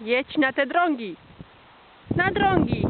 Jedź na te drągi. Na drągi.